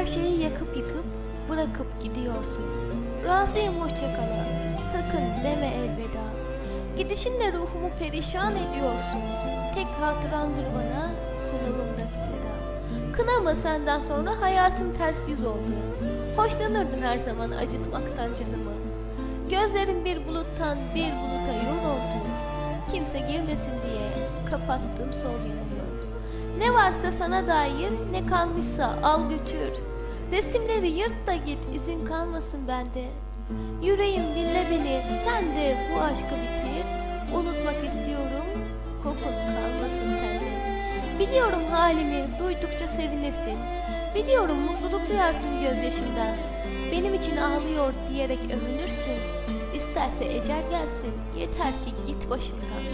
her şeyi yakıp yıkıp bırakıp gidiyorsun. Razıyım hoşça kala, sakın deme elveda. Gidişinle ruhumu perişan ediyorsun. Tek hatırandır bana kulağımdaki seda. Kınama senden sonra hayatım ters yüz oldu. Hoşlanırdın her zaman acıtmaktan canımı. Gözlerin bir buluttan bir buluta yol oldu. Kimse girmesin diye kapattım sol yanımı. Ne varsa sana dair ne kalmışsa al götür. Resimleri yırt da git izin kalmasın bende. Yüreğim dinle beni sen de bu aşkı bitir. Unutmak istiyorum kokun kalmasın tende. Biliyorum halimi duydukça sevinirsin. Biliyorum mutluluk duyarsın gözyaşımdan. Benim için ağlıyor diyerek övünürsün. İsterse ecel gelsin yeter ki git başımdan.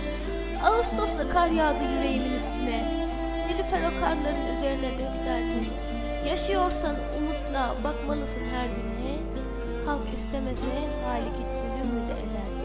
Ağustos'ta kar yağdı yüreğimin üstüne. Nilüfer o karların üzerine dök. Yaşıyorsan umutla bakmalısın her güne. Halk istemese halik hiç zulüm mü de eder?